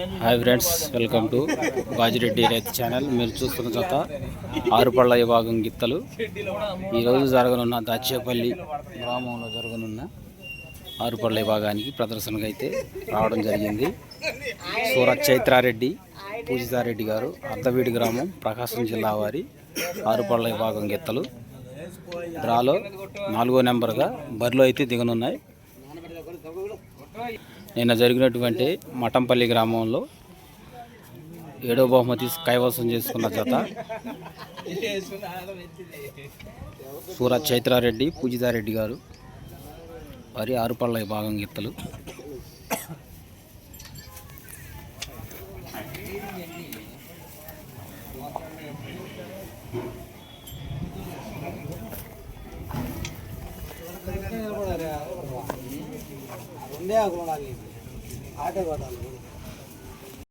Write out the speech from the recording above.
Hi friends welcome to Bajireddy రైతు channel మీరు చూస్తున్న చోట ఆరుపళ్ళ విభాగం గిత్తలు. ఈరోజు జరగనున్న దాచేపల్లి గ్రామంలో జరగనున్న ఆరుపళ్ళ విభాగానికి ప్రదర్శనకు అయితే రావడం జరిగింది. సూరత్ చైత్రారెడ్డి పూజితారెడ్డి గారు అర్ధవీడి గ్రామం ప్రకాశం జిల్లా వారి ఆరుపళ్ళ విభాగం గిత్తలు. డ్రాలో నాలుగో నెంబర్గా బరిలో అయితే దిగనున్నాయి. నిన్న జరిగినటువంటి మఠంపల్లి గ్రామంలో ఏడో బహుమతి కైవసం చేసుకున్న జత. సూరత్ చైత్రారెడ్డి పూజితారెడ్డి గారు వారి ఆరుపళ్ళ విభాగం గీతలు ಒಂದೇ ಆಗೋಣ ಅಲ್ಲಿ ಆಟವಾಡಲ್ಲ